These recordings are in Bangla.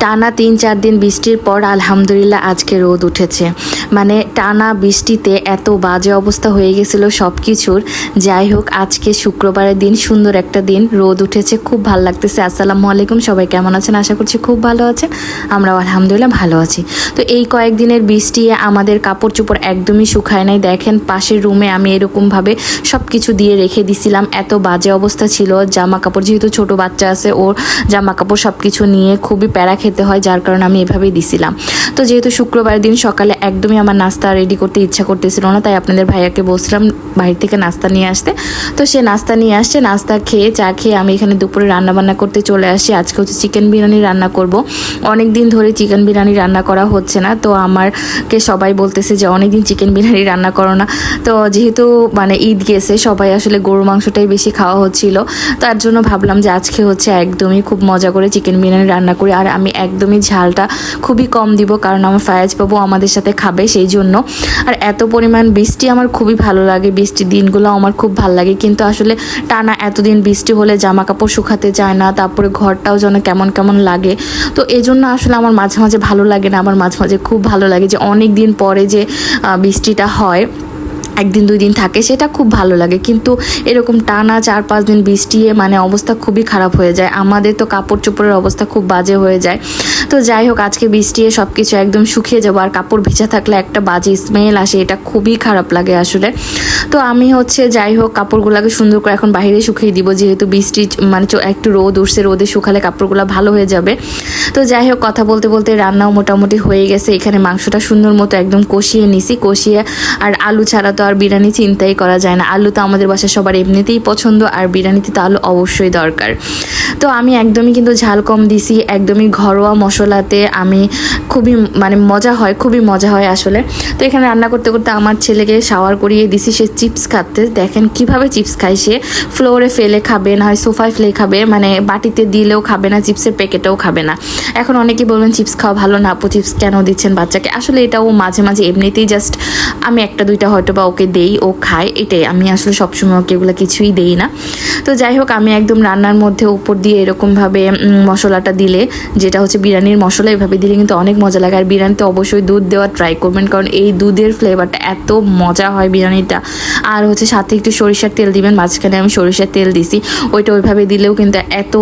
টানা তিন চার দিন বৃষ্টির পর আলহামদুলিল্লাহ আজকে রোদ উঠেছে। মানে টানা বৃষ্টিতে এত বাজে অবস্থা হয়ে গেছিল সব কিছুর যাই হোক, আজকে শুক্রবারের দিন সুন্দর একটা দিন। রোদ উঠেছে, খুব ভালো লাগতেছে। আসসালামু আলাইকুম, সবাই কেমন আছেন? আশা করছি খুব ভালো আছেন। আমরাও আলহামদুলিল্লাহ ভালো আছি। তো এই কয়েকদিনের বৃষ্টি আমাদের কাপড় চোপড় একদমই শুকায় নাই। দেখেন, পাশের রুমে আমি এরকমভাবে সব কিছু দিয়ে রেখে দিছিলাম। এত বাজে অবস্থা ছিল। জামা কাপড় যেহেতু ছোট বাচ্চা আছে, ওর জামা কাপড় সব কিছু নিয়ে খুবই প্যারা খেতে হয়, যার কারণে আমি এভাবেই দিছিলাম। তো যেহেতু শুক্রবার দিন সকালে একদমই আমার নাস্তা রেডি করতে ইচ্ছা করতেছিল না, তাই আপনাদের ভাইয়াকে বসলাম বাইরে থেকে নাস্তা নিয়ে আসতে। তো সে নাস্তা নিয়ে আসছে, নাস্তা খেয়ে, চা খেয়ে আমি এখানে দুপুরে রান্না বান্না করতে চলে আসি। আজকে হচ্ছে চিকেন বিরিয়ানি রান্না করব। অনেক দিন ধরে চিকেন বিরিয়ানি রান্না করা হচ্ছে না, তো আমারকে সবাই বলতেছে যে অনেক দিন চিকেন বিরিয়ানি রান্না করো না। তো যেহেতু মানে ঈদ গেছে, সবাই আসলে গরু মাংসটাই বেশি খাওয়া হচ্ছিল। তার জন্য ভাবলাম যে আজকে হচ্ছে একদমই খুব মজা করে চিকেন বিরিয়ানি রান্না করি। আর আমি একদমই ঝালটা খুবই কম দিব, কারণ আমার ফায়াজ বাবু আমাদের সাথে খাবে সেই জন্য আর এত পরিমাণ বৃষ্টি আমার খুবই ভালো লাগে। বৃষ্টির দিনগুলো আমার খুব ভালো লাগে। কিন্তু আসলে টানা এতদিন বৃষ্টি হলে জামা কাপড় শুকাতে যায় না, তারপরে ঘরটাও যেন কেমন কেমন লাগে। তো এই জন্য আসলে আমার মাঝে মাঝে ভালো লাগে না। আমার মাঝে মাঝে খুব ভালো লাগে যে অনেক দিন পরে যে বৃষ্টিটা হয়। একদিন, দুই দিন থাকে, সেটা খুব ভালো লাগে। কিন্তু এরকম টানা চার, পাঁচ দিন বৃষ্টি মানে অবস্থা খুবই খারাপ হয়ে যায়। আমাদের তো কাপড় চোপড়ের অবস্থা খুব বাজে হয়ে যায়। তো যাই হোক, আজকে বৃষ্টি সব কিছু একদম শুকিয়ে যাব। আর কাপড় ভিজা থাকলে একটা বাজে স্মেল আসে, এটা খুবই খারাপ লাগে আসলে। তো আমি হচ্ছে যাই হোক, কাপড়গুলোকে সুন্দর করে এখন বাইরে শুকিয়ে দিব। যেহেতু বৃষ্টি মানে একটু রোদ উঠছে, রোদে শুকালে কাপড়গুলো ভালো হয়ে যাবে। তো যাই হোক, কথা বলতে বলতে রান্নাও মোটামুটি হয়ে গেছে। এখানে মাংসটা সুন্দর মতো একদম কষিয়ে নিছি, কষিয়ে আর আলু ছাড়া তো আর বিরিয়ানি চিন্তাই করা যায় না। আলু তো আমাদের বাসায় সবার এমনিতেই পছন্দ, আর বিরিয়ানিতে তো আলু অবশ্যই দরকার। তো আমি একদমই কিন্তু ঝাল কম দিছি, একদমই ঘরোয়া মশলাতে আমি খুবই মানে মজা হয়, খুবই মজা হয় আসলে। তো এখানে রান্না করতে করতে আমার ছেলেকে শাওয়ার করিয়ে দিছি, সে চিপস খাতে দেখেন কীভাবে চিপস খায় সে। ফ্লোরে ফেলে খাবে, না হয় সোফায় ফেলে খাবে মানে বাটিতে দিলেও খাবে না চিপসের প্যাকেটেও খাবে না। এখন অনেকেই বলবেন চিপস খাওয়া ভালো না, আপু চিপস কেন দিচ্ছেন বাচ্চাকে? আসলে এটাও মাঝে মাঝে এমনিতেই জাস্ট আমি একটা দুইটা হয়তো বা ওকে দেই, ও খায়, এটাই। আমি আসলে সবসময় ওকে এগুলো কিছুই দেই না। তো যাই হোক, আমি একদম রান্নার মধ্যে উপর দিয়ে এরকমভাবে মশলাটা দিলে, যেটা হচ্ছে বিরিয়ানির মশলা, এভাবে দিলে কিন্তু অনেক মজা লাগে। আর বিরিয়ানিতে অবশ্যই দুধ দেওয়ার ট্রাই করবেন, কারণ এই দুধের ফ্লেভারটা এত মজা হয় বিরিয়ানিটা। আর হচ্ছে সাথে একটু সরিষার তেল দিবেন, মাঝখানে আমি সরিষার তেল দিছি। ওইটা ওইভাবে দিলেও কিন্তু এত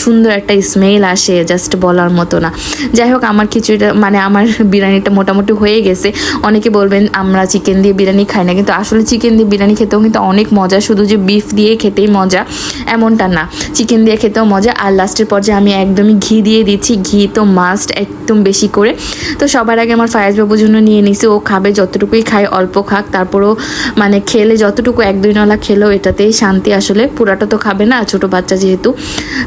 সুন্দর একটা স্মেল আসে জাস্ট বলার মতো না। যাই হোক, আমার খিচুড়িটা মানে আমার বিরিয়ানিটা মোটামুটি হয়ে গেছে। অনেকে বলবেন, আমরা চিকেন দিয়ে বিরিয়ানি খাই না কিন্তু আসলে চিকেন দিয়ে বিরিয়ানি খেতেও কিন্তু অনেক মজা। শুধু যে বিফ দিয়ে খেতেই মজা, এমনটা না। চিকেন দিয়ে খেতেও মজা। আর লাস্টের পর্যায়ে আমি একদমই ঘি দিয়ে দিচ্ছি। ঘি তো মাস্ট একদম বেশি করে। তো সবার আগে আমার ফায়াজ বাবুর জন্য নিয়ে নিছি। ও খাবে যতটুকুই খায়, অল্প খাক। তারপরও মানে খেলে যতটুকু এক দুই নলা খেলেও এটাতেই শান্তি আসলে। পুরাটা তো খাবে না, ছোট বাচ্চা যেহেতু।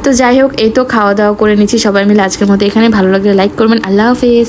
তো যাই হোক, এই তো খাওয়া দাওয়া করে নিচ্ছি সবাই মিলে আজকের মতো। এখানে ভালো লাগলে লাইক করবেন। আল্লাহ হাফেজ।